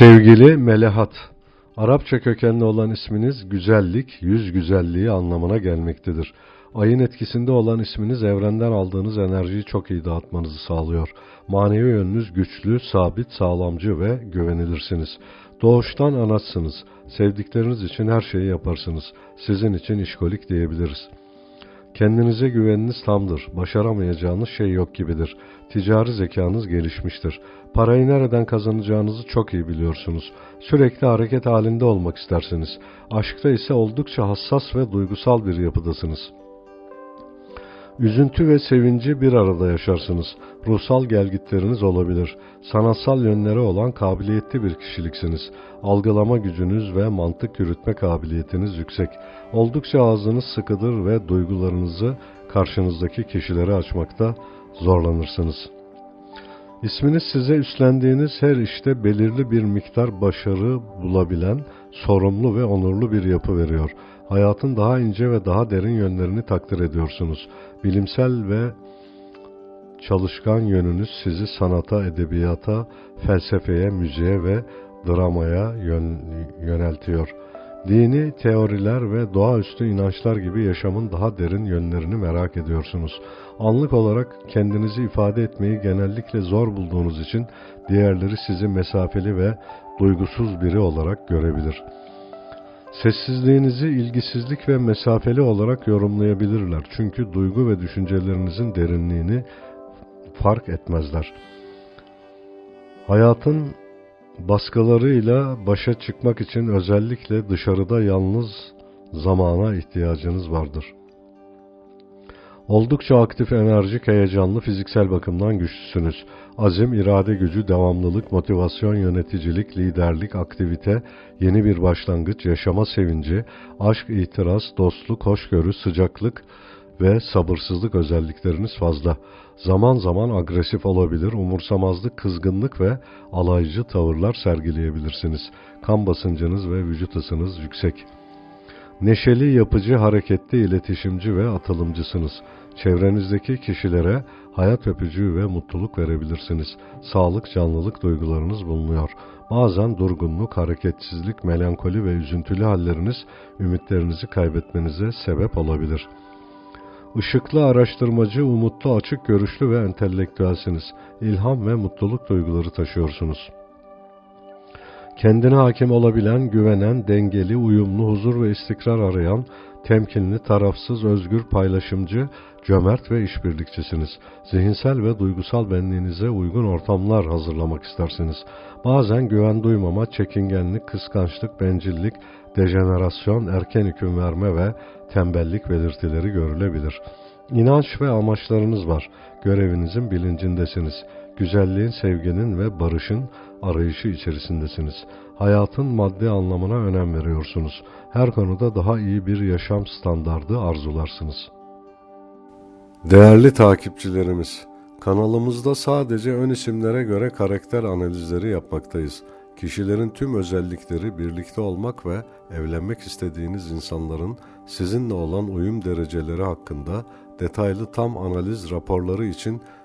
Sevgili Melehat, Arapça kökenli olan isminiz güzellik, yüz güzelliği anlamına gelmektedir. Ayın etkisinde olan isminiz evrenden aldığınız enerjiyi çok iyi dağıtmanızı sağlıyor. Manevi yönünüz güçlü, sabit, sağlamcı ve güvenilirsiniz. Doğuştan anaçsınız. Sevdikleriniz için her şeyi yaparsınız. Sizin için işkolik diyebiliriz. Kendinize güveniniz tamdır. Başaramayacağınız şey yok gibidir. Ticari zekanız gelişmiştir. Parayı nereden kazanacağınızı çok iyi biliyorsunuz. Sürekli hareket halinde olmak istersiniz. Aşkta ise oldukça hassas ve duygusal bir yapıdasınız. Üzüntü ve sevinci bir arada yaşarsınız. Ruhsal gelgitleriniz olabilir. Sanatsal yönleri olan kabiliyetli bir kişiliksiniz. Algılama gücünüz ve mantık yürütme kabiliyetiniz yüksek. Oldukça ağzınız sıkıdır ve duygularınızı karşınızdaki kişilere açmakta zorlanırsınız. İsminiz size üstlendiğiniz her işte belirli bir miktar başarı bulabilen, sorumlu ve onurlu bir yapı veriyor. Hayatın daha ince ve daha derin yönlerini takdir ediyorsunuz. Bilimsel ve çalışkan yönünüz sizi sanata, edebiyata, felsefeye, müziğe ve dramaya yön, yöneltiyor. Dini teoriler ve doğaüstü inançlar gibi yaşamın daha derin yönlerini merak ediyorsunuz. Anlık olarak kendinizi ifade etmeyi genellikle zor bulduğunuz için diğerleri sizi mesafeli ve duygusuz biri olarak görebilir. Sessizliğinizi ilgisizlik ve mesafeli olarak yorumlayabilirler. Çünkü duygu ve düşüncelerinizin derinliğini fark etmezler. Hayatın baskılarıyla başa çıkmak için özellikle dışarıda yalnız zamana ihtiyacınız vardır. Oldukça aktif, enerjik, heyecanlı, fiziksel bakımdan güçlüsünüz. Azim, irade gücü, devamlılık, motivasyon, yöneticilik, liderlik, aktivite, yeni bir başlangıç, yaşama sevinci, aşk, itiraz, dostluk, hoşgörü, sıcaklık ve sabırsızlık özellikleriniz fazla. Zaman zaman agresif olabilir, umursamazlık, kızgınlık ve alaycı tavırlar sergileyebilirsiniz. Kan basıncınız ve vücut ısınız yüksek. Neşeli, yapıcı, hareketli, iletişimci ve atılımcısınız. Çevrenizdeki kişilere hayat öpücüğü ve mutluluk verebilirsiniz. Sağlık, canlılık duygularınız bulunuyor. Bazen durgunluk, hareketsizlik, melankoli ve üzüntülü halleriniz ümitlerinizi kaybetmenize sebep olabilir. Işıklı, araştırmacı, umutlu, açık görüşlü ve entelektüelsiniz. İlham ve mutluluk duyguları taşıyorsunuz. Kendine hakim olabilen, güvenen, dengeli, uyumlu, huzur ve istikrar arayan, temkinli, tarafsız, özgür, paylaşımcı, cömert ve işbirlikçisiniz. Zihinsel ve duygusal benliğinize uygun ortamlar hazırlamak istersiniz. Bazen güven duymama, çekingenlik, kıskançlık, bencillik, dejenerasyon, erken hüküm verme ve tembellik belirtileri görülebilir. İnanç ve amaçlarınız var. Görevinizin bilincindesiniz. Güzelliğin, sevginin ve barışın arayışı içerisindesiniz. Hayatın maddi anlamına önem veriyorsunuz. Her konuda daha iyi bir yaşam standardı arzularsınız. Değerli takipçilerimiz, kanalımızda sadece ön isimlere göre karakter analizleri yapmaktayız. Kişilerin tüm özellikleri birlikte olmak ve evlenmek istediğiniz insanların sizinle olan uyum dereceleri hakkında detaylı tam analiz raporları için